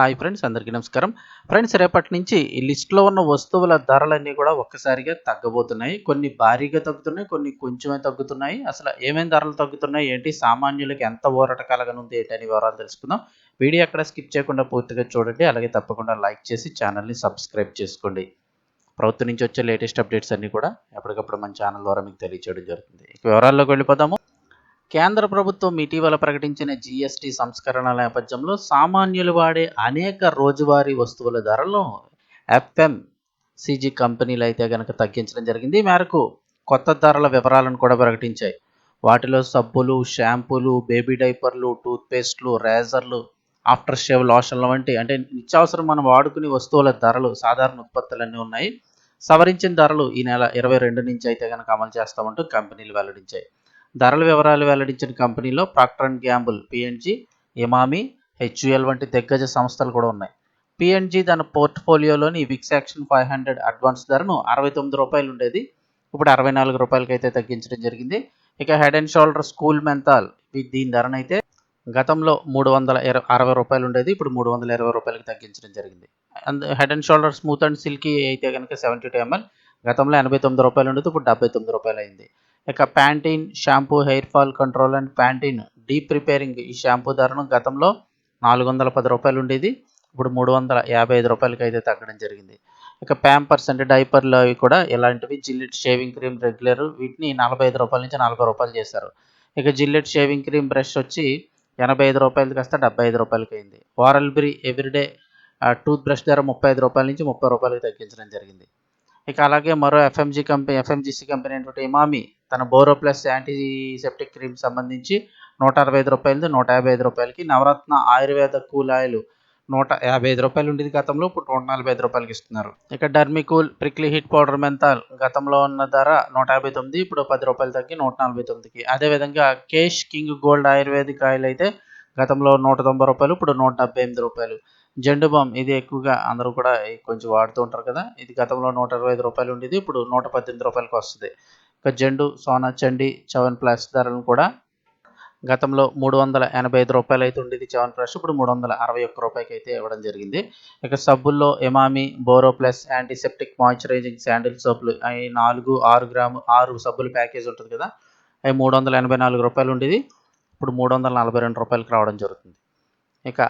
Hi friends అందరికీ నమస్కారం. Friends రేపటి నుంచి ఈ లిస్ట్లో ఉన్న వస్తువుల ధరలన్నీ కూడా ఒక్కసారిగా తగ్గబోతున్నాయి. కొన్ని భారీగా తగ్గుతున్నాయి కొన్ని కొంచెమే తగ్గుతున్నాయి. అసలు ఏమేమి ధరలు తగ్గుతున్నాయి ఏంటి సామాన్యులకి ఎంత ఊరట కలగనుంది ఏంటి అని వివరాలు తెలుసుకుందాం. వీడియో ఎక్కడ స్కిప్ చేయకుండా పూర్తిగా చూడండి. అలాగే తప్పకుండా లైక్ చేసి ఛానల్ని సబ్స్క్రైబ్ చేసుకోండి. ప్రభుత్వం నుంచి వచ్చే లేటెస్ట్ అప్డేట్స్ అన్నీ కూడా ఎప్పటికప్పుడు మన ఛానల్ ద్వారా మీకు తెలియచేయడం జరుగుతుంది. వివరాల్లోకి వెళ్ళిపోదాము. కేంద్ర ప్రభుత్వం ఇటీవల ప్రకటించిన జీఎస్టీ సంస్కరణల నేపథ్యంలో సామాన్యులు వాడే అనేక రోజువారీ వస్తువుల ధరలను ఎఫ్ఎంసీజీ కంపెనీలు అయితే కనుక తగ్గించడం జరిగింది. ఈ మేరకు కొత్త ధరల వివరాలను కూడా ప్రకటించాయి. వాటిలో సబ్బులు షాంపూలు బేబీ డైపర్లు టూత్పేస్ట్లు రేజర్లు ఆఫ్టర్ షేవ్ లోషన్లు వంటి అంటే నిత్యావసరం మనం వాడుకునే వస్తువుల ధరలు సాధారణ ఉత్పత్తులన్నీ ఉన్నాయి. సవరించిన ధరలు ఈ నెల ఇరవై రెండు నుంచి అయితే కనుక అమలు చేస్తామంటూ కంపెనీలు వెల్లడించాయి. ధరల వివరాలు వెల్లడించిన కంపెనీలో Procter and Gamble PNG Emami HUL వంటి దిగ్గజ సంస్థలు కూడా ఉన్నాయి. పిఎన్జి తన పోర్ట్ఫోలియోలోని Vicks Action five hundred advance ధరను అరవై తొమ్మిది రూపాయలు ఉండేది. ఇప్పుడు అరవై నాలుగు రూపాయలకి అయితే తగ్గించడం జరిగింది. ఇక head and shoulder cool menthol దీని ధరనైతే గతంలో మూడు వందల ఇరవై అరవై రూపాయలు ఉండేది. ఇప్పుడు మూడు వందల ఇరవై రూపాయలకి తగ్గించడం జరిగింది. And head and shoulder smooth and silky అయితే కనుక సెవెంటీ టూ ఎంఎల్ గతంలో ఎనభై తొమ్మిది రూపాయలు ఉండేది. ఇప్పుడు డెబ్బై తొమ్మిది రూపాయలు అయింది ఇక Pantene shampoo hair fall control and Pantene deep preparing ఈ షాంపూ ధరను గతంలో నాలుగు వందల పది రూపాయలు ఉండేది ఇప్పుడు మూడు వందల యాభై ఐదు రూపాయలకి అయితే తగ్గడం జరిగింది. ఇక ప్యాంపర్స్ అంటే డైపర్లు అవి కూడా ఇలాంటివి జిల్లెట్ షేవింగ్ క్రీమ్ రెగ్యులర్ వీటిని నలభై ఐదు రూపాయల నుంచి నలభై రూపాయలు చేశారు. ఇక జిల్లెట్ షేవింగ్ క్రీమ్ బ్రష్ వచ్చి ఎనభై ఐదు రూపాయలకి కాస్త డెబ్బై ఐదు రూపాయలకి అయింది Oral B everyday tooth brush ధర ముప్పై ఐదు రూపాయల నుంచి ముప్పై రూపాయలకి తగ్గించడం జరిగింది. ఇక అలాగే మరో ఎఫ్ఎంజీ కంపెనీ ఎఫ్ఎంజీసీ కంపెనీ అయినటువంటి ఇమామి తన బోరో ప్లస్ యాంటీసెప్టిక్ క్రీమ్ సంబంధించి నూట అరవై ఐదు రూపాయలది నూట యాభై ఐదు రూపాయలకి నవరత్న ఆయుర్వేద కూల్ ఆయిల్ నూట యాభై ఐదు రూపాయలు ఉండేది గతంలో ఇప్పుడు నూట నలభై ఐదు రూపాయలకి ఇస్తున్నారు. ఇక Dermicool prickly heat powder menthol గతంలో ఉన్న ధర నూట యాభై తొమ్మిది ఇప్పుడు పది రూపాయలు తగ్గి నూట నలభై తొమ్మిదికి అదేవిధంగా Kesh King Gold ayurvedic oil అయితే గతంలో నూట తొంభై రూపాయలు ఇప్పుడు నూట డెబ్బై ఎనిమిది రూపాయలు. జెండు బామ్ ఇది ఎక్కువగా అందరూ కూడా కొంచెం వాడుతూ ఉంటారు కదా ఇది గతంలో నూట ఇరవై ఐదు రూపాయలు ఉండేది ఇప్పుడు నూట పద్దెనిమిది రూపాయలకి వస్తుంది. ఇక జెండు సోనా చండి చవన్ ప్లస్ ధరలను కూడా గతంలో మూడు వందల ఎనభై ఐదు రూపాయలు అయితే ఉండేది చవన్ ప్లస్. ఇప్పుడు మూడు వందల అరవై ఒక్క రూపాయకి అయితే ఇవ్వడం జరిగింది. ఇక సబ్బుల్లో Emami Boro Plus antiseptic moisturising sandal సబ్బులు అవి నాలుగు ఆరు గ్రాము ఆరు సబ్బులు ప్యాకేజ్ ఉంటుంది కదా అవి మూడు వందల ఎనభై నాలుగు రూపాయలు ఉండేది. ఇప్పుడు మూడు వందల నలభై రెండు రూపాయలకి రావడం జరుగుతుంది. ఇక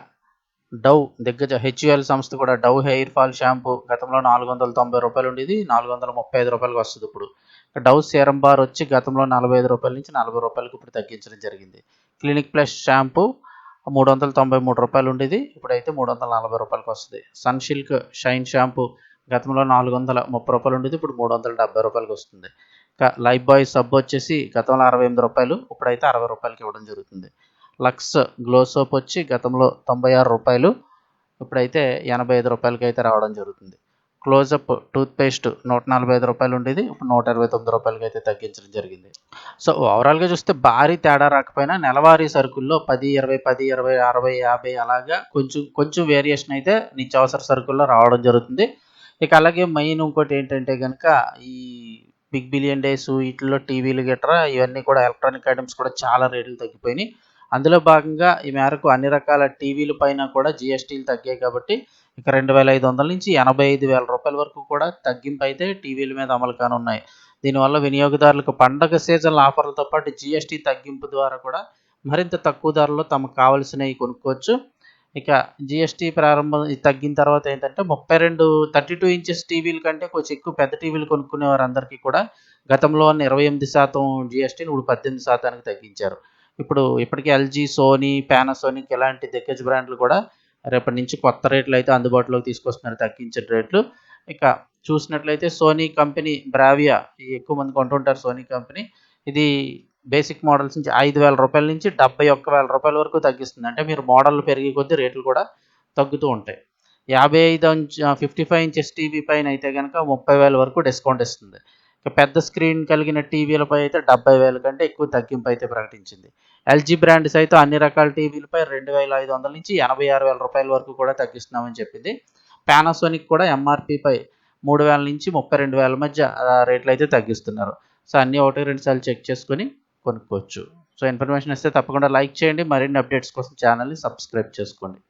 డవ్ దిగ్గజ హెచ్యుఎల్ సంస్థ కూడా డవ్ హెయిర్ ఫాల్ షాంపూ గతంలో నాలుగు వందల తొంభై రూపాయలు ఉండేది నాలుగు వందల ముప్పై ఐదు రూపాయలకి వస్తుంది ఇప్పుడు. డవ్ సీరం బార్ వచ్చి గతంలో నలభై ఐదు రూపాయల నుంచి నలభై రూపాయలకు ఇప్పుడు తగ్గించడం జరిగింది. క్లినిక్ ప్లస్ షాంపూ మూడు వందల తొంభై మూడు రూపాయలు ఉండేది ఇప్పుడైతే మూడు వందల నలభై రూపాయలకి వస్తుంది. సన్ సిల్క్ షైన్ షాంపూ గతంలో నాలుగు వందల ముప్పై రూపాయలు ఉండేది ఇప్పుడు మూడు వందల డెబ్బై రూపాయలకి వస్తుంది. ఇంకా లైఫ్ బాయ్ సబ్బు వచ్చేసి గతంలో అరవై ఎనిమిది రూపాయలు ఇప్పుడైతే అరవై రూపాయలకి ఇవ్వడం జరుగుతుంది. లక్స్ గ్లో సోప్ వచ్చి గతంలో తొంభై ఆరు రూపాయలు ఇప్పుడైతే ఎనభై ఐదు రూపాయలకి అయితే రావడం జరుగుతుంది. క్లోజప్ టూత్పేస్ట్ నూట నలభై ఐదు రూపాయలు ఉండేది ఇప్పుడు నూట ఇరవై తొమ్మిది రూపాయలకి అయితే తగ్గించడం జరిగింది. సో ఓవరాల్గా చూస్తే భారీ తేడా రాకపోయినా నెలవారీ సరుకుల్లో పది ఇరవై పది ఇరవై అరవై యాభై అలాగా కొంచెం కొంచెం వేరియేషన్ అయితే నిత్యావసర సరుకుల్లో రావడం జరుగుతుంది. ఇక అలాగే మెయిన్ ఇంకోటి ఏంటంటే కనుక ఈ బిగ్ బిలియన్ డేస్ వీటిల్లో టీవీలు గట్రా ఇవన్నీ కూడా ఎలక్ట్రానిక్ ఐటమ్స్ కూడా చాలా రేట్లు తగ్గిపోయినాయి. అందులో భాగంగా ఈ మేరకు అన్ని రకాల టీవీల పైన కూడా జిఎస్టీలు తగ్గాయి కాబట్టి ఇక రెండు వేల ఐదు వందల నుంచి ఎనభై ఐదు వేల రూపాయల వరకు కూడా తగ్గింపు అయితే టీవీల మీద అమలు కానున్నాయి. దీనివల్ల వినియోగదారులకు పండగ సీజన్ ఆఫర్లతో పాటు జిఎస్టీ తగ్గింపు ద్వారా కూడా మరింత తక్కువ ధరలో తమకు కావలసినవి కొనుక్కోవచ్చు. ఇక జిఎస్టీ ప్రారంభం తగ్గిన తర్వాత ఏంటంటే ముప్పై రెండు థర్టీ టూ ఇంచెస్ టీవీల కంటే కొంచెం ఎక్కువ పెద్ద టీవీలు కొనుక్కునే వారందరికీ కూడా గతంలో ఇరవై ఎనిమిది శాతం జిఎస్టీని ఇప్పుడు పద్దెనిమిది శాతానికి తగ్గించారు. ఇప్పుడు ఇప్పటికే ఎల్జీ సోనీ పానాసోనిక్ ఇలాంటి దిగ్గజ బ్రాండ్లు కూడా రేపటి నుంచి కొత్త రేట్లు అయితే అందుబాటులోకి తీసుకొస్తున్నారు తగ్గించిన రేట్లు. ఇక చూసినట్లయితే సోనీ కంపెనీ బ్రావియా ఎక్కువ మంది కొంటుంటారు సోనీ కంపెనీ. ఇది బేసిక్ మోడల్స్ నుంచి ఐదు వేల రూపాయల నుంచి డెబ్బై ఒక్క వేల రూపాయల వరకు తగ్గిస్తుంది. అంటే మీరు మోడల్ పెరిగే కొద్దీ రేట్లు కూడా తగ్గుతూ ఉంటాయి. యాభై ఐదు ఫిఫ్టీ ఫైవ్ ఇంచెస్ టీవీ పైన అయితే కనుక ముప్పై వేల వరకు డిస్కౌంట్ ఇస్తుంది. పెద్ద స్క్రీన్ కలిగిన టీవీలపై అయితే డెబ్బై వేల కంటే ఎక్కువ తగ్గింపు అయితే ప్రకటించింది. ఎల్జీ బ్రాండ్ సైతం అన్ని రకాల టీవీలపై రెండు వేల ఐదు వందల నుంచి ఎనభై ఆరు వేల రూపాయల వరకు కూడా తగ్గిస్తున్నామని చెప్పింది. పానాసోనిక్ కూడా ఎంఆర్పిపై మూడు వేల నుంచి ముప్పై రెండు వేల మధ్య రేట్లు అయితే తగ్గిస్తున్నారు. సో అన్నీ ఒకటి రెండు సార్లు చెక్ చేసుకొని కొనుక్కోవచ్చు. సో ఇన్ఫర్మేషన్ ఇస్తే తప్పకుండా లైక్ చేయండి. మరిన్ని అప్డేట్స్ కోసం ఛానల్ని సబ్స్క్రైబ్ చేసుకోండి.